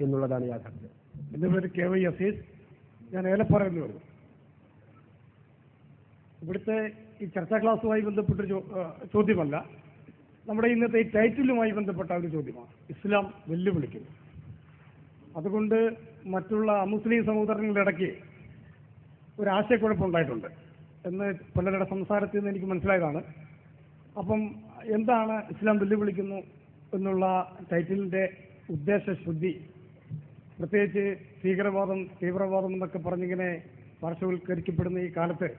എന്നുള്ളതാണ് യാഥാർത്ഥ്യം. എന്റെ പേര് കെ വൈ അസീസ്. ഞാൻ ഏലപ്പാറയിൽ നിന്ന് വരുന്നു ഇവിടുത്തെ ഈ ചർച്ചാ ക്ലാസ്സുമായി ബന്ധപ്പെട്ട ചോദ്യമല്ല. നമ്മുടെ ഇന്നത്തെ ഈ ടൈറ്റിലുമായി ബന്ധപ്പെട്ട ഒരു ചോദ്യമാണ്. ഇസ്ലാം വെല്ലുവിളിക്കുന്നു. അതുകൊണ്ട് മറ്റുള്ള അമുസ്ലിം സഹോദരങ്ങളുടെ ഇടയ്ക്ക് ഒരു ആശയക്കുഴപ്പമുണ്ടായിട്ടുണ്ട് എന്ന് പലരുടെ സംസാരത്തിൽ നിന്ന് എനിക്ക് മനസ്സിലായതാണ്. അപ്പം എന്താണ് ഇസ്ലാം വെല്ലുവിളിക്കുന്നു എന്നുള്ള ടൈറ്റിലിന്റെ ഉദ്ദേശശുദ്ധി പ്രത്യേകിച്ച് ഭീകരവാദം തീവ്രവാദം എന്നൊക്കെ പറഞ്ഞിങ്ങനെ പാർശ്വവൽക്കരിക്കപ്പെടുന്ന ഈ കാലത്ത്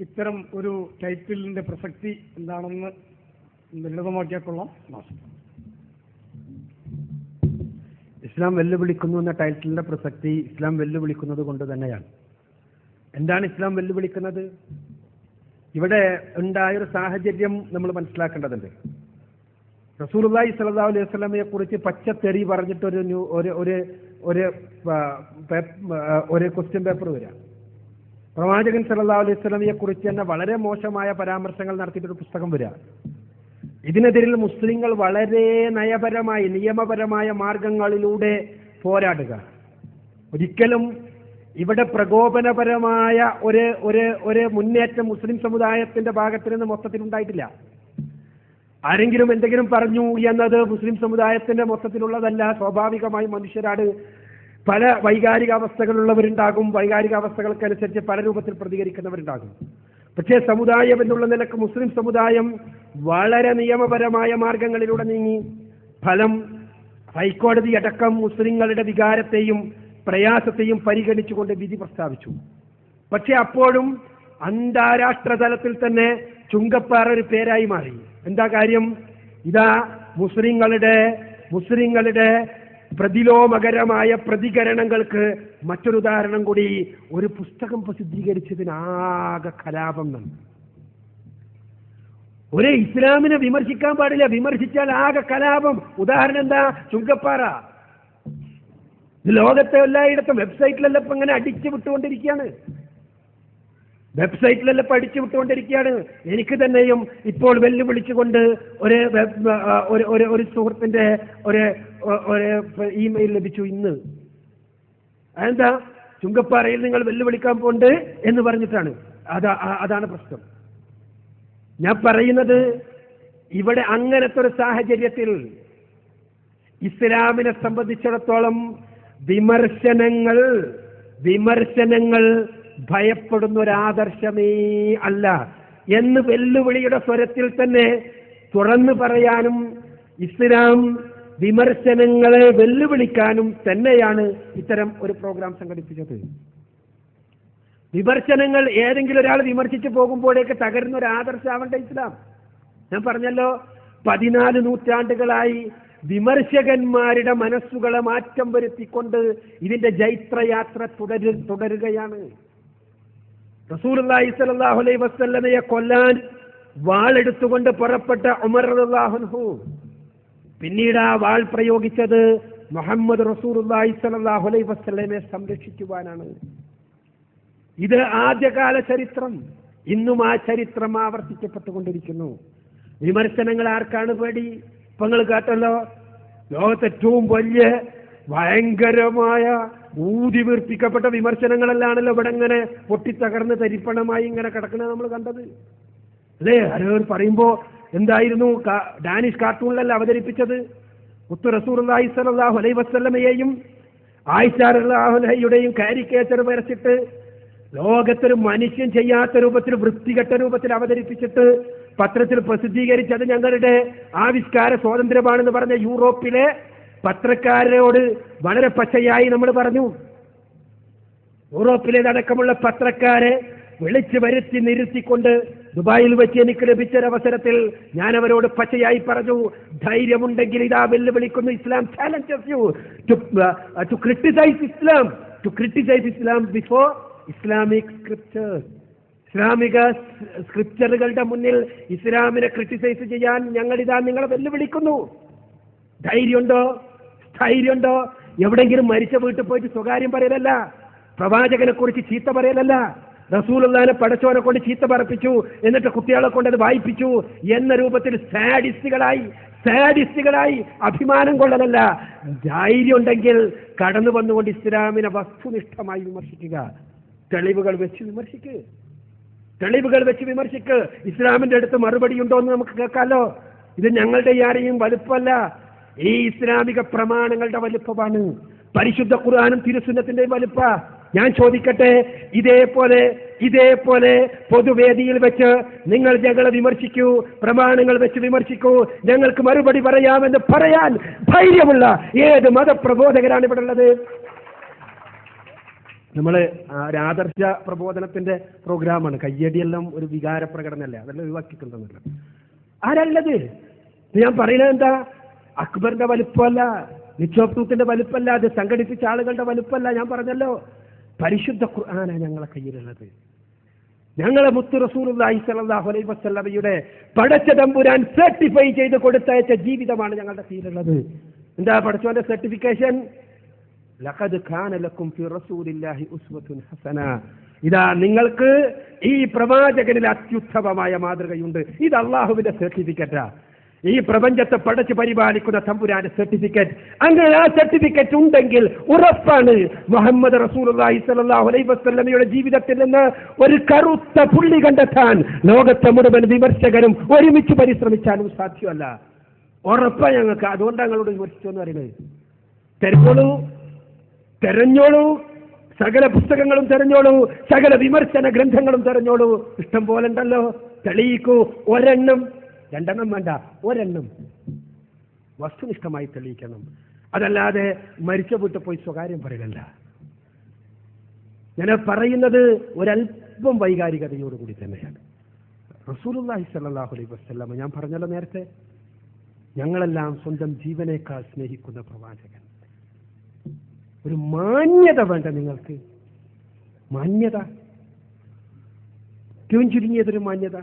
ഇത്തരം ഒരു ടൈറ്റിലിന്റെ പ്രസക്തി എന്താണെന്ന് ലളിതമാക്കിയാൽ കൊള്ളാം. ഇസ്ലാം വെല്ലുവിളിക്കുന്നു എന്ന ടൈറ്റിലിന്റെ പ്രസക്തി ഇസ്ലാം വെല്ലുവിളിക്കുന്നത് കൊണ്ട് തന്നെയാണ്. എന്താണ് ഇസ്ലാം വെല്ലുവിളിക്കുന്നത്? ഇവിടെ ഉണ്ടായ ഒരു സാഹചര്യം നമ്മൾ മനസ്സിലാക്കേണ്ടതുണ്ട്. റസൂലുള്ളാഹി സലഹ് അലൈഹി വസല്ലമയെ കുറിച്ച് പച്ചത്തെറി പറഞ്ഞിട്ട് ഒരു ഒരു ഒരു ഒരു ക്വസ്റ്റ്യൻ പേപ്പർ വരിക. പ്രവാചകൻ സല്ലല്ലാഹു അലൈഹി സ്വലമിയെ കുറിച്ച് തന്നെ വളരെ മോശമായ പരാമർശങ്ങൾ നടത്തിയിട്ടൊരു പുസ്തകം വരിക. ഇതിനെതിരിൽ മുസ്ലിങ്ങൾ വളരെ നയപരമായി നിയമപരമായ മാർഗങ്ങളിലൂടെ പോരാടുക. ഒരിക്കലും ഇവിടെ പ്രകോപനപരമായ ഒരു ഒരു ഒരു മുന്നേറ്റം മുസ്ലിം സമുദായത്തിന്റെ ഭാഗത്ത് നിന്ന് മൊത്തത്തിൽ ഉണ്ടായിട്ടില്ല. ആരെങ്കിലും എന്തെങ്കിലും പറഞ്ഞു എന്നത് മുസ്ലിം സമുദായത്തിന്റെ മൊത്തത്തിലുള്ളതല്ല. സ്വാഭാവികമായി മനുഷ്യരാണ്. പല വൈകാരികാവസ്ഥകളുള്ളവരുണ്ടാകും. വൈകാരികാവസ്ഥകൾക്കനുസരിച്ച് പല രൂപത്തിൽ പ്രതികരിക്കുന്നവരുണ്ടാകും. പക്ഷേ സമുദായം എന്നുള്ള നിലയ്ക്ക് മുസ്ലിം സമുദായം വളരെ നിയമപരമായ മാർഗങ്ങളിലൂടെ നീങ്ങി ഫലം ഹൈക്കോടതി അടക്കം മുസ്ലിങ്ങളുടെ വികാരത്തെയും പ്രയാസത്തെയും പരിഗണിച്ചുകൊണ്ട് വിധി പ്രസ്താവിച്ചു. പക്ഷെ അപ്പോഴും അന്താരാഷ്ട്ര തലത്തിൽ തന്നെ ചുങ്കപ്പാറ ഒരു പേരായി മാറി. എന്താ കാര്യം? ഇതാ മുസ്ലിങ്ങളുടെ മുസ്ലിങ്ങളുടെ പ്രതിലോമകരമായ പ്രതികരണങ്ങൾക്ക് മറ്റൊരു ഉദാഹരണം കൂടി ഒരു പുസ്തകം പ്രസിദ്ധീകരിച്ചതിനാകെ കലാപം നൽകി ഒരു ഇസ്ലാമിനെ വിമർശിക്കാൻ പാടില്ല. വിമർശിച്ചാൽ ആകെ കലാപം. ഉദാഹരണം എന്താ? ചുങ്കപ്പാറ. ലോകത്തെ എല്ലായിടത്തും വെബ്സൈറ്റിലെല്ലാം ഇപ്പൊ ഇങ്ങനെ അടിച്ചു വിട്ടുകൊണ്ടിരിക്കുകയാണ്. വെബ്സൈറ്റിലെല്ലാം പഠിച്ചു വിട്ടുകൊണ്ടിരിക്കുകയാണ്. എനിക്ക് തന്നെയും ഇപ്പോൾ വെല്ലുവിളിച്ചുകൊണ്ട് ഒരു ഒരു ഒരു സുഹൃത്തിന്റെ ഒരു ഒരു ഇമെയിൽ ലഭിച്ചു ഇന്ന്. അതെന്താ? ചുങ്കപ്പാറയിൽ നിങ്ങൾ വെല്ലുവിളിക്കാൻ പോണ്ട് എന്ന് പറഞ്ഞിട്ടാണ്. അതാ അതാണ് പ്രശ്നം. ഞാൻ പറയുന്നത് ഇവിടെ അങ്ങനത്തെ ഒരു സാഹചര്യത്തിൽ ഇസ്ലാമിനെ സംബന്ധിച്ചിടത്തോളം വിമർശനങ്ങൾ വിമർശനങ്ങൾ ഭയപ്പെടുന്ന ഒരു ആദർശമേ അല്ല എന്ന് വെല്ലുവിളിയുടെ സ്വരത്തിൽ തന്നെ തുറന്നു പറയാനും ഇസ്ലാം വിമർശനങ്ങളെ വെല്ലുവിളിക്കാനും തന്നെയാണ് ഇത്തരം ഒരു പ്രോഗ്രാം സംഘടിപ്പിച്ചത്. വിമർശനങ്ങൾ ഏതെങ്കിലും ഒരാൾ വിമർശിച്ചു പോകുമ്പോഴേക്ക് തകരുന്ന ഒരു ആദർശാവണ്ട ഇസ്ലാം. ഞാൻ പറഞ്ഞല്ലോ പതിനാല് നൂറ്റാണ്ടുകളായി വിമർശകന്മാരുടെ മനസ്സുകളെ മാറ്റം വരുത്തിക്കൊണ്ട് ഇതിന്റെ ജൈത്രയാത്ര തുടരു തുടരുകയാണ്. സ്വല്ലല്ലാഹു അലൈഹി വസല്ലമയെ കൊല്ലാൻ വാളെടുത്തുകൊണ്ട് പുറപ്പെട്ട ഉമർ റളിയല്ലാഹു പിന്നീട് ആ വാൾ പ്രയോഗിച്ചത് മുഹമ്മദ് സ്വല്ലല്ലാഹു അലൈഹി വസല്ലമയെ സംരക്ഷിക്കുവാനാണ്. ഇത് ആദ്യകാല ചരിത്രം. ഇന്നും ആ ചരിത്രം ആവർത്തിക്കപ്പെട്ടുകൊണ്ടിരിക്കുന്നു. വിമർശനങ്ങൾ ആർക്കാണ് പേടി? ഇപ്പൊ നിങ്ങൾ കേട്ടല്ലോ ലോകത്തെ ഏറ്റവും വലിയ ഭയങ്കരമായ ഊതി വീർപ്പിക്കപ്പെട്ട വിമർശനങ്ങളെല്ലാണല്ലോ ഇവിടെ ഇങ്ങനെ പൊട്ടിത്തകർന്ന് തരിപ്പണമായി ഇങ്ങനെ കിടക്കുന്നത് നമ്മൾ കണ്ടത്. അല്ലേ? ആരോ പറയുമ്പോ എന്തായിരുന്നു? ഡാനിഷ് കാർട്ടൂണിലല്ല അവതരിപ്പിച്ചത്. മുത്തു റസൂർലാഹി സലാഹു അലൈ വസ്ലമയെയും ആയിഷാറുടെയും കാരിക്കേച്ചർ വരച്ചിട്ട് ലോകത്തൊരു മനുഷ്യൻ ചെയ്യാത്ത രൂപത്തിൽ വൃത്തികെട്ട രൂപത്തിൽ അവതരിപ്പിച്ചിട്ട് പത്രത്തിൽ പ്രസിദ്ധീകരിച്ചത് ഞങ്ങളുടെ ആവിഷ്കാര സ്വാതന്ത്ര്യമാണെന്ന് പറഞ്ഞ യൂറോപ്പിലെ പത്രക്കാരോട് വളരെ പച്ചയായി നമ്മൾ പറഞ്ഞു. യൂറോപ്പിലെ യൂറോപ്പിലേതടക്കമുള്ള പത്രക്കാരെ വിളിച്ചു വരുത്തി നിരുത്തിക്കൊണ്ട് ദുബായിൽ വെച്ച് എനിക്ക് ലഭിച്ചൊരവസരത്തിൽ ഞാൻ അവരോട് പച്ചയായി പറഞ്ഞു ധൈര്യമുണ്ടെങ്കിൽ ഇതാ വെല്ലുവിളിക്കുന്നു Islam challenges you to criticise Islam to criticise Islam before Islamic scriptures ഇസ്ലാമിക സ്ക്രിപ്റ്ററുകളുടെ മുന്നിൽ ഇസ്ലാമിനെ ക്രിട്ടിസൈസ് ചെയ്യാൻ ഞങ്ങൾ ഇതാ നിങ്ങളെ വെല്ലുവിളിക്കുന്നു. ധൈര്യമുണ്ടോ? സ്ഥൈര്യമുണ്ടോ എവിടെങ്കിലും മരിച്ച വീട്ടിൽ പോയിട്ട് സ്വകാര്യം പറയലല്ല. പ്രവാചകനെ കുറിച്ച് ചീത്ത പറയലല്ല. റസൂലുള്ളാനെ പടച്ചോനെ കൊണ്ട് ചീത്ത പറപ്പിച്ചു. എന്നിട്ട് കുട്ടികളെ കൊണ്ട് അത് വായിപ്പിച്ചു. എന്ന രൂപത്തിൽ സാഡിസ്റ്റുകളായി സാഡിസ്റ്റുകളായി അഭിമാനം കൊള്ളലല്ല. ധൈര്യം ഉണ്ടെങ്കിൽ കടന്നു വന്നുകൊണ്ട് ഇസ്ലാമിനെ വസ്തുനിഷ്ഠമായി വിമർശിക്കുക. തെളിവുകൾ വെച്ച് വിമർശിക്കുക തെളിവുകൾ വെച്ച് വിമർശിക്ക്. ഇസ്ലാമിന്റെ അടുത്ത് മറുപടി ഉണ്ടോ എന്ന് നമുക്ക് കേൾക്കാമല്ലോ ഇത് ഞങ്ങളുടെ ആരെയും വലുപ്പമല്ല. ഈ ഇസ്ലാമിക പ്രമാണങ്ങളുടെ വലുപ്പമാണ്. പരിശുദ്ധ ഖുർആാനും തിരുസുന്നത്തിന്റെയും വലുപ്പ. ഞാൻ ചോദിക്കട്ടെ ഇതേപോലെ ഇതേപോലെ പൊതുവേദിയിൽ വെച്ച് നിങ്ങൾ ഞങ്ങളെ വിമർശിക്കൂ പ്രമാണങ്ങൾ വെച്ച് വിമർശിക്കൂ ഞങ്ങൾക്ക് മറുപടി പറയാമെന്ന് പറയാൻ ധൈര്യമുള്ള ഏത് മതപ്രബോധകരാണ് ഇവിടെ ഉള്ളത്? നമ്മൾ ഒരു ആദർശ പ്രബോധനത്തിന്റെ പ്രോഗ്രാമാണ്. കയ്യടിയെല്ലാം ഒരു വികാര പ്രകടനമല്ലേ അതെല്ലാം ഒഴിവാക്കിയിട്ടുണ്ടെന്നല്ല. ആരല്ലത് ഞാൻ പറയുന്നത് എന്താ? അക്ബറിന്റെ വലുപ്പമല്ല നിച്ചോപ്തൂത്തിന്റെ വലുപ്പമല്ല അത് സംഘടിപ്പിച്ച ആളുകളുടെ വലുപ്പമല്ല. ഞാൻ പറഞ്ഞല്ലോ പരിശുദ്ധ ഖുർആാനാണ് ഞങ്ങളെ കയ്യിലുള്ളത്. ഞങ്ങളെ മുത്തു റസൂലുള്ളാഹി സ്വല്ലല്ലാഹു അലൈഹി വസല്ലമയുടെ പടച്ച തമ്പുരാൻ സർട്ടിഫൈ ചെയ്ത് കൊടുത്തയച്ച ജീവിതമാണ് ഞങ്ങളുടെ കയ്യിലുള്ളത്. എന്താ പടച്ചോന്റെ സർട്ടിഫിക്കേഷൻ ലഖദ് ഫി ഉസ്വത്തുൻ ഹസന. ഇതാ നിങ്ങൾക്ക് ഈ പ്രവാചകനിൽ അത്യുത്തമമായ മാതൃകയുണ്ട്. ഇത് അള്ളാഹുവിന്റെ സർട്ടിഫിക്കറ്റാ ഈ പ്രപഞ്ചത്തെ പടച്ച് പരിപാലിക്കുന്ന തമ്പുരാന്റെ സർട്ടിഫിക്കറ്റ് അങ്ങനെ ആ സർട്ടിഫിക്കറ്റ് ഉണ്ടെങ്കിൽ ഉറപ്പാണ് മുഹമ്മദ് അലൈഹി വസല്ലമയുടെ ജീവിതത്തിൽ നിന്ന് ഒരു കറുത്ത പുള്ളി കണ്ടെത്താൻ ലോകത്തെ മുഴുവൻ വിമർശകരും ഒരുമിച്ച് പരിശ്രമിച്ചാലും സാധ്യമല്ല. ഉറപ്പാണ് ഞങ്ങൾക്ക്. അതുകൊണ്ടാണ് ഞങ്ങളോട് വിമർശിച്ചു എന്ന് പറയുന്നത്. തെരഞ്ഞോളൂ തെരഞ്ഞോളൂ സകല പുസ്തകങ്ങളും തെരഞ്ഞോളൂ സകല വിമർശന ഗ്രന്ഥങ്ങളും തെരഞ്ഞോളൂ. ഇഷ്ടം പോലെ ഉണ്ടല്ലോ. തെളിയിക്കൂ. ഒരെണ്ണം രണ്ടെണ്ണം വേണ്ട ഒരെണ്ണം വസ്തുനിഷ്ഠമായി തെളിയിക്കണം. അതല്ലാതെ മരിച്ച വീട്ടിൽ പോയി സ്വകാര്യം പറയലല്ല. ഞാൻ പറയുന്നത് ഒരല്പം വൈകാരികതയോടുകൂടി തന്നെയാണ്. റസൂലുള്ളാഹി സല്ലാഹു അലൈഹി വസ്ലാമ ഞാൻ പറഞ്ഞല്ലോ നേരത്തെ ഞങ്ങളെല്ലാം സ്വന്തം ജീവനേക്കാൾ സ്നേഹിക്കുന്ന പ്രവാചകൻ. ഒരു മാന്യത വേണ്ട നിങ്ങൾക്ക്. മാന്യത. ഏറ്റവും ചുരുങ്ങിയതൊരു മാന്യത.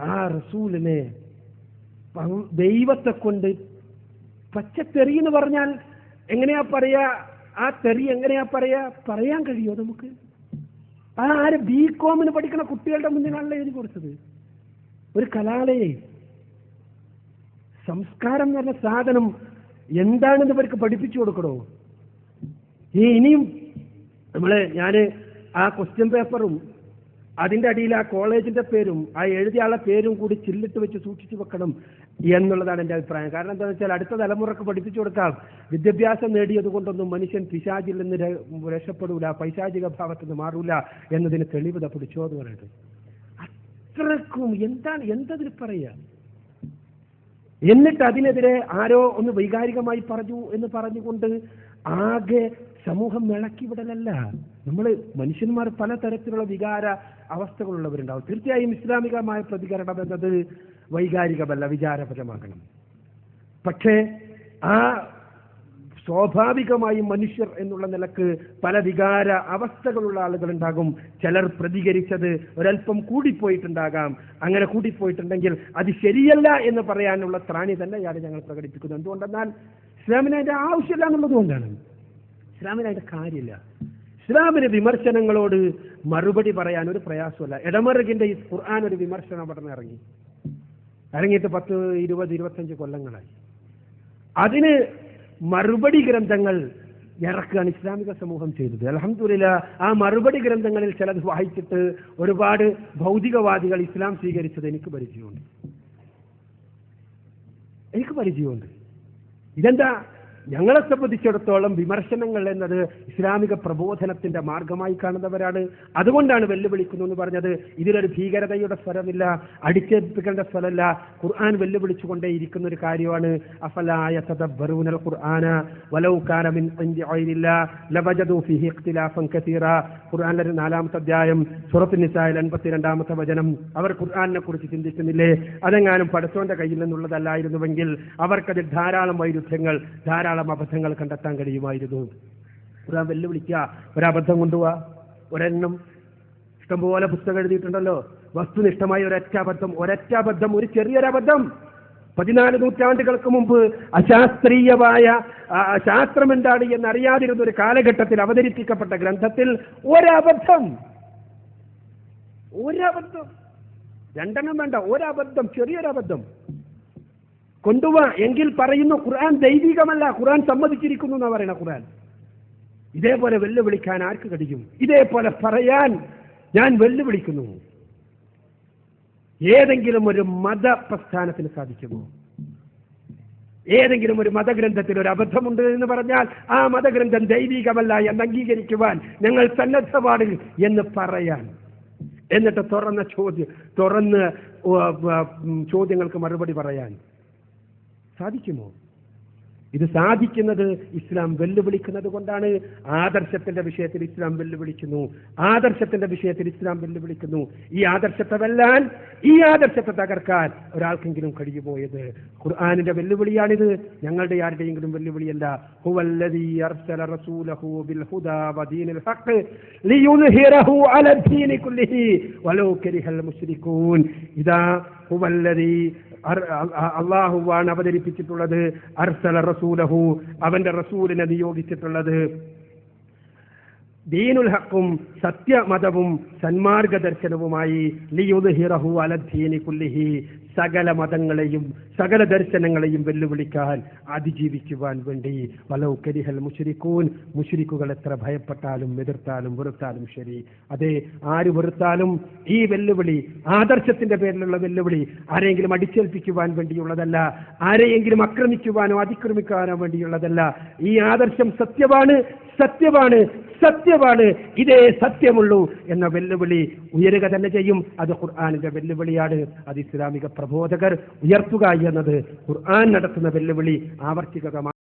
ആ റസൂലിനെ ദൈവത്തെ കൊണ്ട് പച്ചത്തെറി എന്ന് പറഞ്ഞാൽ എങ്ങനെയാ പറയാ? ആ തെറി എങ്ങനെയാ പറയാ? പറയാൻ കഴിയുമോ നമുക്ക്? ആ ആര് ബി കോമിന് പഠിക്കുന്ന കുട്ടികളുടെ മുന്നിലാണല്ലോ എഴുതി കൊടുത്തത്. ഒരു കലാലയെ. സംസ്കാരം എന്ന് പറഞ്ഞ സാധനം എന്താണെന്ന് ഇവർക്ക് പഠിപ്പിച്ചു കൊടുക്കണോ? ഇനിയും നമ്മൾ ഞാൻ ആ ക്വസ്റ്റ്യൻ പേപ്പറും അതിന്റെ അടിയിൽ ആ കോളേജിന്റെ പേരും ആ എഴുതിയ ആളെ പേരും കൂടി ചില്ലിട്ട് വെച്ച് സൂക്ഷിച്ചു വെക്കണം എന്നുള്ളതാണ് എന്റെ അഭിപ്രായം. കാരണം എന്താണെന്ന് വെച്ചാൽ അടുത്ത തലമുറയ്ക്ക് പഠിപ്പിച്ചു കൊടുക്കാം. വിദ്യാഭ്യാസം നേടിയത് കൊണ്ടൊന്നും മനുഷ്യൻ പിശാചിൽ നിന്ന് രക്ഷപ്പെടൂല പൈശാചിക ഭാവത്ത് നിന്ന് മാറൂല എന്നതിന് തെളിവ് പിടിച്ചോ എന്ന് പറയുന്നത് അത്രക്കും എന്താണ് എന്തതിന് പറയുക എന്നിട്ട് അതിനെതിരെ ആരോ ഒന്ന് വൈകാരികമായി പറഞ്ഞു എന്ന് പറഞ്ഞുകൊണ്ട് ആകെ സമൂഹം വിളക്കിവിടലല്ല നമ്മൾ മനുഷ്യന്മാർ പലതരത്തിലുള്ള വികാര അവസ്ഥകളുള്ളവരുണ്ടാവും. തീർച്ചയായും ഇസ്ലാമികമായ പ്രതികരണം എന്നത് വൈകാരികമല്ല വിചാരപരമാകണം. പക്ഷേ ആ സ്വാഭാവികമായും മനുഷ്യർ എന്നുള്ള നിലയ്ക്ക് പല വികാര അവസ്ഥകളുള്ള ആളുകൾ ഉണ്ടാകും ചിലർ പ്രതികരിച്ചത് ഒരല്പം കൂടിപ്പോയിട്ടുണ്ടാകാം. അങ്ങനെ കൂടിപ്പോയിട്ടുണ്ടെങ്കിൽ അത് ശരിയല്ല എന്ന് പറയാനുള്ള ത്രാണി തന്നെയാണ് ഞങ്ങൾ പ്രകടിപ്പിക്കുന്നത്. എന്തുകൊണ്ടെന്നാൽ ഇസ്ലാമിന് അതിന്റെ ആവശ്യമില്ല എന്നുള്ളത് കൊണ്ടാണ് അതിന്റെ കാര്യമില്ല. ഇസ്ലാമിന് വിമർശനങ്ങളോട് മറുപടി പറയാൻ ഒരു പ്രയാസമല്ല. ഇടമറുകിന്റെ ഈ ഖുർആൻ ഒരു വിമർശനം അവിടെ ഇറങ്ങി. ഇറങ്ങിയിട്ട് പത്ത് ഇരുപത് ഇരുപത്തഞ്ച് കൊല്ലങ്ങളായി. അതിന് മറുപടി ഗ്രന്ഥങ്ങൾ ഇറക്കുകയാണ് ഇസ്ലാമിക സമൂഹം ചെയ്തത്. അലഹമില്ല ആ മറുപടി ഗ്രന്ഥങ്ങളിൽ ചിലത് വായിച്ചിട്ട് ഒരുപാട് ഭൗതികവാദികൾ ഇസ്ലാം സ്വീകരിച്ചത് എനിക്ക് പരിചയമുണ്ട്. എനിക്ക് പരിചയമുണ്ട്. ഇതെന്താ? ഞങ്ങളെ സംബന്ധിച്ചിടത്തോളം വിമർശനങ്ങൾ എന്നത് ഇസ്ലാമിക പ്രബോധനത്തിന്റെ മാർഗമായി കാണുന്നവരാണ്. അതുകൊണ്ടാണ് വെല്ലുവിളിക്കുന്നു എന്ന് പറഞ്ഞത്. ഇതിലൊരു ഭീകരതയുടെ സ്വരമില്ല അടിച്ചേൽപ്പിക്കേണ്ട സ്വരമല്ല. ഖുർആൻ വെല്ലുവിളിച്ചുകൊണ്ടേ ഇരിക്കുന്ന ഒരു കാര്യമാണ് അഫലായ ഖുർആന വലൗ കാന മിൻ ഇൻദി ഇഖ്തിലാഫൻ കസീറ. നാലാമത്തെ അധ്യായം സൂറത്തുൻ നിസായിൽ എൺപത്തിരണ്ടാമത്തെ വചനം. അവർ ഖുർആനിനെ കുറിച്ച് ചിന്തിക്കുന്നില്ലേ? അതെങ്ങാനും പടച്ചോന്റെ കയ്യിൽ നിന്നുള്ളതല്ലായിരുന്നുവെങ്കിൽ അവർക്കതിൽ ധാരാളം വൈരുദ്ധ്യങ്ങൾ ധാരാളം അബദ്ധങ്ങൾ കണ്ടെത്താൻ കഴിയുമായിരുന്നു. ഖുർആൻ വെല്ലുവിളിക്കുക ഒരബദ്ധം കൊണ്ടുപോവാ ഒരെണ്ണം ഇഷ്ടംപോലെ പുസ്തകം എഴുതിയിട്ടുണ്ടല്ലോ. വസ്തുനിഷ്ഠമായ ഒരൊറ്റ അബദ്ധം ഒരൊറ്റ അബദ്ധം ഒരു ചെറിയൊരബദ്ധം. പതിനാല് നൂറ്റാണ്ടുകൾക്ക് മുമ്പ് അശാസ്ത്രീയമായ ശാസ്ത്രം എന്താണ് എന്നറിയാതിരുന്ന ഒരു കാലഘട്ടത്തിൽ അവതരിപ്പിക്കപ്പെട്ട ഗ്രന്ഥത്തിൽ ഒരബദ്ധം. ഒരബദ്ധം. രണ്ടെണ്ണം വേണ്ട ഒരബദ്ധം ചെറിയൊരബദ്ധം. കൊണ്ടുവാ. എങ്കിൽ പറയുന്നു ഖുർആൻ ദൈവികമല്ല. ഖുർആൻ സമ്മതിച്ചിരിക്കുന്നു എന്നാ പറയണ ഖുർആൻ. ഇതേപോലെ വെല്ലുവിളിക്കാൻ ആർക്ക് കഴിയും? ഇതേപോലെ പറയാൻ ഞാൻ വെല്ലുവിളിക്കുന്നു. ഏതെങ്കിലും ഒരു മത പ്രസ്ഥാനത്തിന് സാധിക്കുമോ? ഏതെങ്കിലും ഒരു മതഗ്രന്ഥത്തിൽ ഒരു അബദ്ധമുണ്ട് എന്ന് പറഞ്ഞാൽ ആ മതഗ്രന്ഥം ദൈവികമല്ല എന്ന് അംഗീകരിക്കുവാൻ ഞങ്ങൾ സന്നദ്ധപാടിൽ എന്ന് പറയാൻ. എന്നിട്ട് തുറന്ന ചോദ്യം തുറന്ന് ചോദ്യങ്ങൾക്ക് മറുപടി പറയാൻ. സാധിക്കുമോ? ഇത് സാധിക്കുന്നത് ഇസ്ലാം വെല്ലുവിളിക്കുന്നത് കൊണ്ടാണ്. ആദർശത്തിന്റെ വിഷയത്തിൽ ഇസ്ലാം വെല്ലുവിളിക്കുന്നു. ആദർശത്തിന്റെ വിഷയത്തിൽ ഇസ്ലാം വെല്ലുവിളിക്കുന്നു. ഈ ആദർശത്തെ വെല്ലാൻ ഈ ആദർശത്തെ തകർക്കാൻ ഒരാൾക്കെങ്കിലും കഴിയുമോ ഇത് ഖുർആാനിന്റെ വെല്ലുവിളിയാണിത്. ഞങ്ങളുടെ ആരുടെയെങ്കിലും വെല്ലുവിളിയല്ല. ഹുവല്ലദീ അള്ളാഹുവാണ് അവതരിപ്പിച്ചിട്ടുള്ളത്. അർസല റസൂലഹു അവന്റെ റസൂലിനെ നിയോഗിച്ചിട്ടുള്ളത്. ദീനുൽ ഹക്കും സത്യമതവും സന്മാർഗ ദർശനവുമായി ലിയുദ്ഹിറഹു അലദ്ദീനി കുല്ലിഹി സകല മതങ്ങളെയും സകല ദർശനങ്ങളെയും വെല്ലുവിളിക്കാൻ അതിജീവിക്കുവാൻ വേണ്ടി. വലൗക്കരിഹൽ മുഷരിക്കൂൻ മുഷരിക്കുകൾ എത്ര ഭയപ്പെട്ടാലും എതിർത്താലും വെറുത്താലും ശരി. അതെ ആര് വെറുത്താലും ഈ വെല്ലുവിളി ആദർശത്തിന്റെ പേരിലുള്ള വെല്ലുവിളി ആരെങ്കിലും അടിച്ചേൽപ്പിക്കുവാൻ വേണ്ടിയുള്ളതല്ല ആരെയെങ്കിലും ആക്രമിക്കുവാനോ അതിക്രമിക്കാനോ വേണ്ടിയുള്ളതല്ല. ഈ ആദർശം സത്യമാണ് സത്യമാണ്. സത്യമാണ്. ഇതേ സത്യമുള്ളൂ എന്ന വെല്ലുവിളി ഉയരുക തന്നെ ചെയ്യും. അത് ഖുർആാനിന്റെ വെല്ലുവിളിയാണ്. അത് ഇസ്ലാമിക പ്രബോധകർ ഉയർത്തുക എന്നത് ഖുർആൻ നടത്തുന്ന വെല്ലുവിളി ആവർത്തികമാണ്